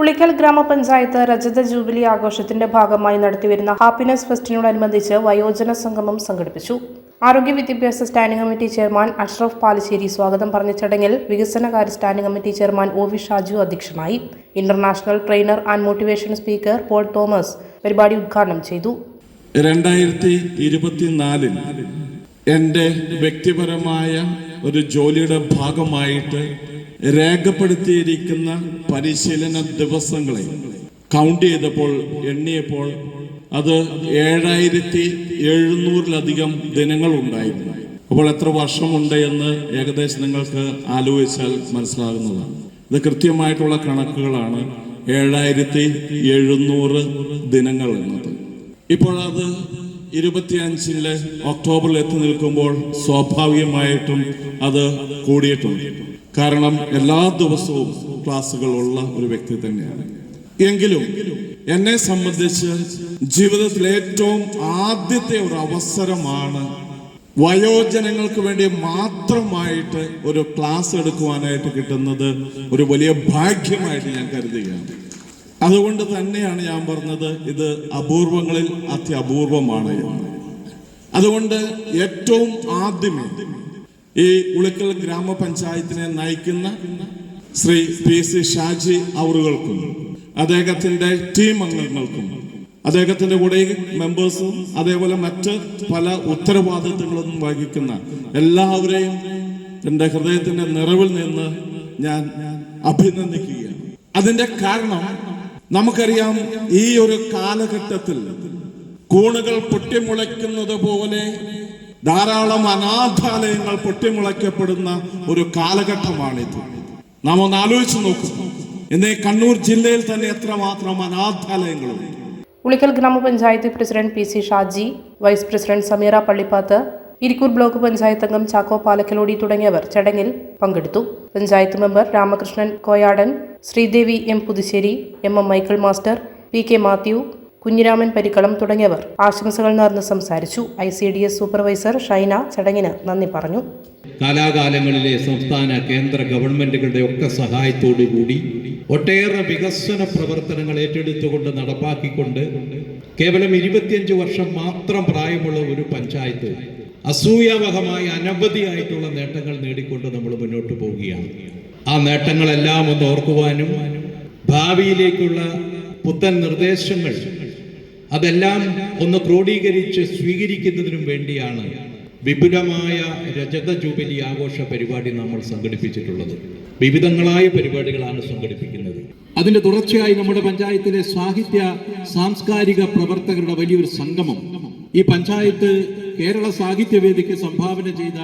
ഉളിക്കൽ ഗ്രാമപഞ്ചായത്ത് രജത ജൂബിലി ആഘോഷത്തിന്റെ ഭാഗമായി നടത്തിവരുന്ന ഹാപ്പിനെസ് ഫെസ്റ്റിനോടനുബന്ധിച്ച് വയോജന സംഗമം സംഘടിപ്പിച്ചു. ആരോഗ്യ വിദ്യാഭ്യാസ standing committee chairman Ashraf Palassery സ്വാഗതം പറഞ്ഞ ചടങ്ങിൽ വികസനകാര്യ standing committee chairman O V Shaju അധ്യക്ഷനായി. International trainer and motivation speaker Paul Thomas പരിപാടി ഉദ്ഘാടനം ചെയ്തു. ഇരുപത്തിനാലിൽ എന്റെ വ്യക്തിപരമായ ഒരു ജോലിയുടെ ഭാഗമായിട്ട് രേഖപ്പെടുത്തിയിരിക്കുന്ന പരിശീലന ദിവസങ്ങളെ കൗണ്ട് ചെയ്തപ്പോൾ എണ്ണിയപ്പോൾ അത് ഏഴായിരത്തി എഴുന്നൂറിലധികം ദിനങ്ങൾ ഉണ്ടായിരുന്നു. അപ്പോൾ എത്ര വർഷമുണ്ട് എന്ന് ഏകദേശം നിങ്ങൾക്ക് ആലോചിച്ചാൽ മനസ്സിലാകുന്നതാണ്. ഇത് കൃത്യമായിട്ടുള്ള കണക്കുകളാണ് ഏഴായിരത്തി എഴുന്നൂറ് ദിനങ്ങൾ എന്നത്. ഇപ്പോൾ അത് ഇരുപത്തിയഞ്ചിലെ ഒക്ടോബറിൽ എത്തി നിൽക്കുമ്പോൾ സ്വാഭാവികമായിട്ടും അത് കൂടിയിട്ടുണ്ട്. കാരണം എല്ലാ ദിവസവും ക്ലാസ്സുകളുള്ള ഒരു വ്യക്തി തന്നെയാണ്. എങ്കിലും എന്നെ സംബന്ധിച്ച് ജീവിതത്തിൽ ഏറ്റവും ആദ്യത്തെ ഒരു അവസരമാണ് വയോജനങ്ങൾക്ക് വേണ്ടി മാത്രമായിട്ട് ഒരു ക്ലാസ് എടുക്കുവാനായിട്ട് കിട്ടുന്നത് ഒരു വലിയ ഭാഗ്യമായിട്ട് ഞാൻ കരുതുകയാണ്. അതുകൊണ്ട് തന്നെയാണ് ഞാൻ പറഞ്ഞത് ഇത് അപൂർവങ്ങളിൽ അത്യപൂർവമാണ് അതുകൊണ്ട് ഏറ്റവും ആദ്യമേ ഈ ഉളിക്കൽ ഗ്രാമപഞ്ചായത്തിനെ നയിക്കുന്ന ശ്രീ പി സി ഷാജി അവറുകൾക്കും അദ്ദേഹത്തിന്റെ ടീം അംഗങ്ങൾക്കും അദ്ദേഹത്തിന്റെ കൂടെ മെമ്പേഴ്സും അതേപോലെ മറ്റ് പല ഉത്തരവാദിത്തങ്ങളും വഹിക്കുന്ന എല്ലാവരെയും എന്റെ ഹൃദയത്തിന്റെ നിറവിൽ നിന്ന് ഞാൻ അഭിനന്ദിക്കുകയാണ്. അതിന്റെ കാരണം നമുക്കറിയാം ഈ ഒരു കാലഘട്ടത്തിൽ കൂണുകൾ പൊട്ടിമുളയ്ക്കുന്നത് പോലെ ധാരാളം അനാഥാലയങ്ങൾ പൊട്ടിമുളയ്ക്കപ്പെടുന്ന ഒരു കാലഘട്ടമാണിത്. നാം ഒന്ന് ആലോചിച്ചു നോക്കും. എന്നെ കണ്ണൂർ ജില്ലയിൽ തന്നെ എത്രമാത്രം അനാഥാലയങ്ങളുണ്ട് ഉളിക്കൽ ഗ്രാമപഞ്ചായത്ത് president P C Shaji vice president Sameera Pallippath Irikkur block panchayat അംഗം ചാക്കോ പാലക്കലോടി തുടങ്ങിയവർ ചടങ്ങിൽ പങ്കെടുത്തു. Panchayat member Ramakrishnan Koyadan Sreedevi M Puthussery M M Michael master P K Mathew Kunhiraman Parikkalam തുടങ്ങിയവർ. ആശംസകൾ നേർന്ന് സംസാരിച്ചു I C D S supervisor Shaina ചടങ്ങിന് നന്ദി പറഞ്ഞു. കാലാകാലങ്ങളിലെ സംസ്ഥാന കേന്ദ്ര ഗവൺമെന്റുകളുടെ ഒക്കെ സഹായത്തോടു കൂടി ഒട്ടേറെ വികസന പ്രവർത്തനങ്ങൾ ഏറ്റെടുത്തുകൊണ്ട് നടപ്പാക്കിക്കൊണ്ട് കേവലം ഇരുപത്തിയഞ്ച് വർഷം മാത്രം പ്രായമുള്ള ഒരു പഞ്ചായത്ത് അസൂയാവഹമായ അനവധിയായിട്ടുള്ള നേട്ടങ്ങൾ നേടിക്കൊണ്ട് നമ്മൾ മുന്നോട്ട് പോവുകയാണ്. ആ നേട്ടങ്ങളെല്ലാം ഒന്ന് ഓർക്കുവാനും ഭാവിയിലേക്കുള്ള പുത്തൻ നിർദ്ദേശങ്ങൾ അതെല്ലാം ഒന്ന് ക്രോഡീകരിച്ച് സ്വീകരിക്കുന്നതിനും വേണ്ടിയാണ് വിപുലമായ രജത ജൂബിലി ആഘോഷ പരിപാടി നമ്മൾ സംഘടിപ്പിച്ചിട്ടുള്ളത്. വിവിധങ്ങളായ പരിപാടികളാണ് സംഘടിപ്പിക്കുന്നത്. അതിന്റെ തുടർച്ചയായി നമ്മുടെ പഞ്ചായത്തിലെ സാഹിത്യ സാംസ്കാരിക പ്രവർത്തകരുടെ വലിയൊരു സംഗമം. ഈ പഞ്ചായത്ത് കേരള സാഹിത്യവേദിക്ക് സംഭാവന ചെയ്ത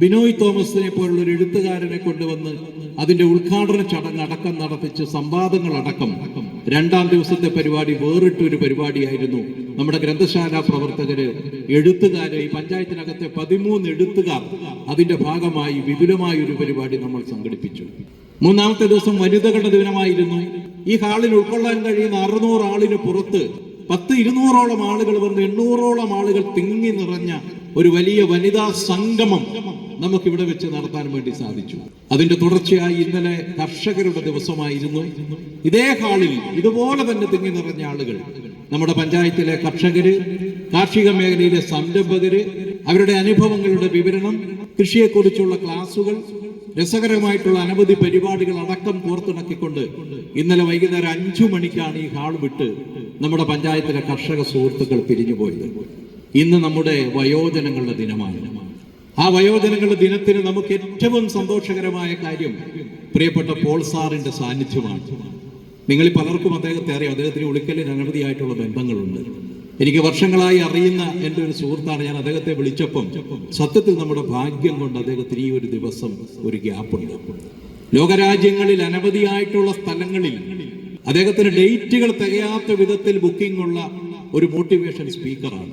ബിനോയ് തോമസിനെ പോലുള്ള ഒരു എഴുത്തുകാരനെ കൊണ്ടുവന്ന് അതിന്റെ ഉദ്ഘാടന ചടങ്ങ് അടക്കം നടത്തിച്ച് സംവാദങ്ങൾ അടക്കം രണ്ടാം ദിവസത്തെ പരിപാടി വേറിട്ടൊരു പരിപാടിയായിരുന്നു. നമ്മുടെ ഗ്രന്ഥശാല പ്രവർത്തകര് എഴുത്തുകാര് ഈ പഞ്ചായത്തിനകത്തെ പതിമൂന്ന് എഴുത്തുകാർ അതിന്റെ ഭാഗമായി വിപുലമായ ഒരു പരിപാടി നമ്മൾ സംഘടിപ്പിച്ചു. മൂന്നാമത്തെ ദിവസം വനിതകളുടെ ദിനമായിരുന്നു. ഈ ഹാളിൽ ഉൾക്കൊള്ളാൻ കഴിയുന്ന അറുന്നൂറ് ആളിന് പുറത്ത് പത്ത് ഇരുന്നൂറോളം ആളുകൾ വന്ന് എണ്ണൂറോളം ആളുകൾ തിങ്ങി നിറഞ്ഞ ഒരു വലിയ വനിതാ സംഗമം നമുക്ക് ഇവിടെ വെച്ച് നടത്താൻ വേണ്ടി സാധിച്ചു. അതിന്റെ തുടർച്ചയായി ഇന്നലെ കർഷകരുടെ ദിവസമായിരുന്നു. ഇതേ ഹാളിൽ ഇതുപോലെ തന്നെ തിങ്ങി നിറഞ്ഞ ആളുകൾ. നമ്മുടെ പഞ്ചായത്തിലെ കർഷകര് കാർഷിക മേഖലയിലെ സംരംഭകര് അവരുടെ അനുഭവങ്ങളുടെ വിവരണം കൃഷിയെക്കുറിച്ചുള്ള ക്ലാസുകൾ രസകരമായിട്ടുള്ള അനവധി പരിപാടികൾ അടക്കം കോർത്തിണക്കിക്കൊണ്ട് ഇന്നലെ വൈകുന്നേരം അഞ്ചു മണിക്കാണ് ഈ ഹാൾ വിട്ട് നമ്മുടെ പഞ്ചായത്തിലെ കർഷക സുഹൃത്തുക്കൾ പിരിഞ്ഞുപോയത്. ഇന്ന് നമ്മുടെ വയോജനങ്ങളുടെ ദിനമാണ് ആ വയോജനങ്ങളുടെ ദിനത്തിന് നമുക്ക് ഏറ്റവും സന്തോഷകരമായ കാര്യം പ്രിയപ്പെട്ട പോൾ സാറിന്റെ സാന്നിധ്യമാണ്. നിങ്ങൾ പലർക്കും അദ്ദേഹത്തെ അറിയാം. അദ്ദേഹത്തിന് ഉളിക്കലിൽ അനവധിയായിട്ടുള്ള ബന്ധങ്ങളുണ്ട്. എനിക്ക് വർഷങ്ങളായി അറിയുന്ന എന്റെ ഒരു സുഹൃത്താണ്. ഞാൻ അദ്ദേഹത്തെ വിളിച്ചപ്പം സത്യത്തിൽ നമ്മുടെ ഭാഗ്യം കൊണ്ട് അദ്ദേഹത്തിന് ഈ ഒരു ദിവസം ഒരു ഗ്യാപ്പുണ്ട്. ലോകരാജ്യങ്ങളിൽ അനവധിയായിട്ടുള്ള സ്ഥലങ്ങളിൽ അദ്ദേഹത്തിന് ഡേറ്റുകൾ തികയാത്ത വിധത്തിൽ ബുക്കിംഗ് ഉള്ള ഒരു മോട്ടിവേഷൻ സ്പീക്കറാണ്.